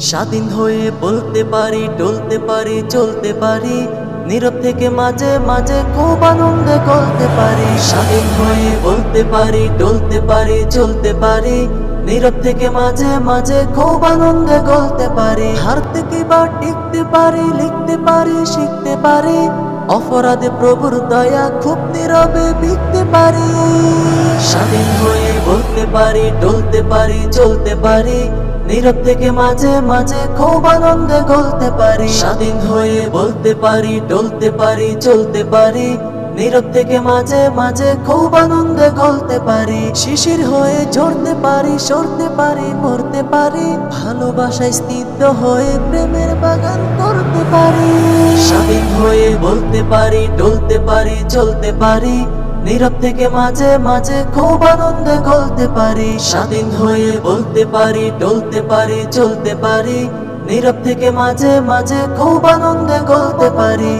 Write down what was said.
স্বাধীন হয়ে বলতে পারি টলতে পারি, চলতে পারি, নীরব থেকে মাঝে মাঝে খুব আনন্দে করতে পারি। স্বাধীন হয়ে বলতে পারি টলতে পারি, চলতে পারি, নীরব থেকে মাঝে মাঝে খুব আনন্দে গলতে পারি। হারতে কি বা টিকতে পারি, লিখতে পারি, শিখতে পারি, অপরাধে প্রভুর দয়া খুব নীরবে বিকতে পারি। স্বাধীন হয়ে বলতে পারি টলতে পারি, চলতে পারি নীরব থেকে মাঝে মাঝে খুব আনন্দে গলতে পারি। স্বাধীন হয়ে বলতে পারি, ডলতে পারি, চলতে পারি। নীরব থেকে মাঝে মাঝে খুব আনন্দে গলতে পারি। শিশির হয়ে ঝরতে পারি, সরতে পারি, মরতে পারি। ভালোবাসায় স্থিত হয়ে প্রেমের বাগান করতে পারি। স্বাধীন হয়ে বলতে পারি, ডলতে পারি, চলতে পারি। নীরব থেকে মাঝে মাঝে খুব আনন্দে গলতে পারি, স্বাধীন হয়ে বলতে পারি টলতে পারি, চলতে পারি। নীরব থেকে মাঝে মাঝে খুব আনন্দে গলতে পারি।